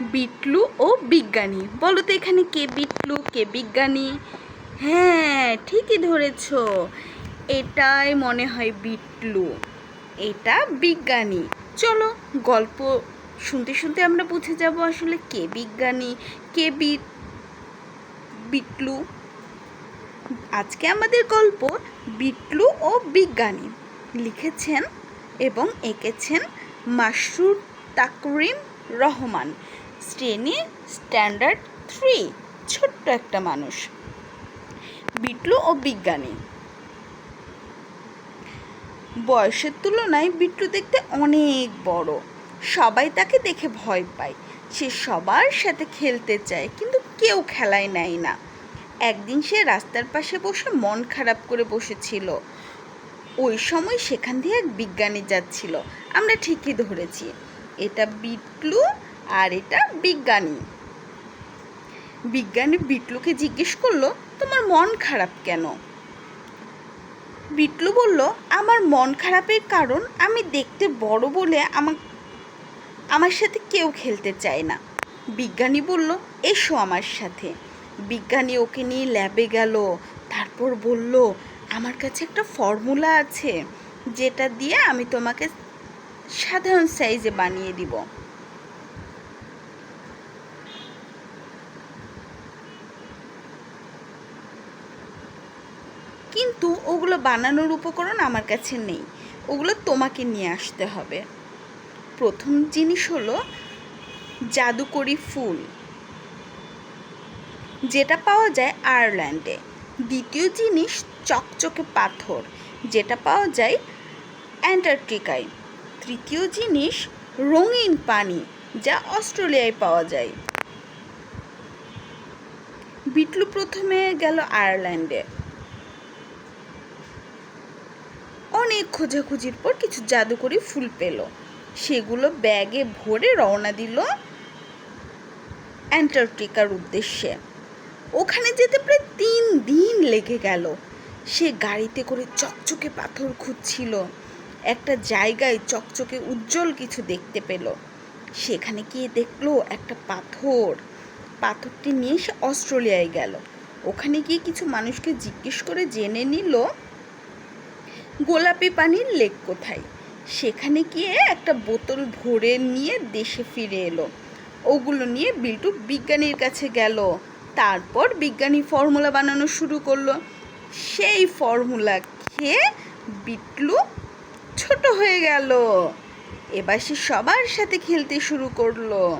বিটলু ও বিজ্ঞানী। বলো তো এখানে কে বিটলু, কে বিজ্ঞানী? হ্যাঁ ঠিকই ধরেছ। এটাই মনে হয় বিটলু। এটা বিজ্ঞানী। চলো গল্প শুনতে শুনতে আমরা বুঝে যাব আসলে কে বিজ্ঞানী, কে বিট, বিটলু। আজকে আমাদের গল্প বিটলু ও বিজ্ঞানী। লিখেছেন এবং এঁকেছেন মাসরুর তাকরিম রহমান। শ্রেণি স্ট্যান্ডার্ড থ্রি ছোট্ট একটা মানুষ। বিটলু ও বিজ্ঞানী। বয়সের তুলনায় বিট্টু দেখতে অনেক বড়। সবাই তাকে দেখে ভয় পায়। সে সবার সাথে খেলতে চায়, কিন্তু কেউ খেলায় নেয় না। একদিন সে রাস্তার পাশে বসে মন খারাপ করে বসেছিল। ওই সময় সেখান দিয়ে এক বিজ্ঞানী যাচ্ছিল। আমরা ঠিকই ধরেছি। এটা বিটলু আর এটা বিজ্ঞানী। বিজ্ঞানী বিটলুকে জিজ্ঞেস করল, তোমার মন খারাপ কেন? বিটলু বলল, আমার মন খারাপের কারণ আমি দেখতে বড় বলে আমার আমার সাথে কেউ খেলতে চায় না। বিজ্ঞানী বলল, এসো আমার সাথে। বিজ্ঞানী ওকে নিয়ে ল্যাবে গেল, তারপর বলল, আমার কাছে একটা ফর্মুলা আছে, যেটা দিয়ে আমি তোমাকে সাধারণ সাইজে বানিয়ে দিব। কিন্তু ওগুলো বানানোর উপকরণ আমার কাছে নেই। ওগুলো তোমাকে নিয়ে আসতে হবে। প্রথম জিনিস হলো জাদুকরি ফুল। যেটা পাওয়া যায় আয়ারল্যান্ডে। দ্বিতীয় জিনিস চকচকে পাথর। যেটা পাওয়া যায় অ্যান্টার্কটিকায়। তৃতীয় জিনিস রঙিন পানি, যা অস্ট্রেলিয়ায় পাওয়া যায়। বিটলু প্রথমে গেল আয়ারল্যান্ডে। অনেক খোঁজাখুঁজির পর কিছু জাদুকরি ফুল পেল। সেগুলো ব্যাগে ভরে রওনা দিল অ্যান্টার্কটিকার উদ্দেশ্যে। ওখানে যেতে প্রায় তিন দিন লেগে গেল। সে গাড়িতে করে চকচকে পাথর খুঁজছিল। একটা জায়গায় চকচকে উজ্জ্বল কিছু দেখতে পেল। সেখানে গিয়ে দেখল একটা পাথর। পাথরটি নিয়ে সে অস্ট্রেলিয়ায় গেল। ওখানে গিয়ে কিছু মানুষকে জিজ্ঞেস করে জেনে নিল গোলাপি পানির লেক কোথায়? সেখানে গিয়ে একটা বোতল ভরে নিয়ে দেশে ফিরে এলো। ওগুলো নিয়ে বিল্টু বিজ্ঞানীর কাছে গেল। তারপর বিজ্ঞানী ফর্মুলা বানানো শুরু করল। সেই ফর্মুলা খেয়ে বিটলু ছোট হয়ে গেল। এবার সে সবার সাথে খেলতে শুরু করল।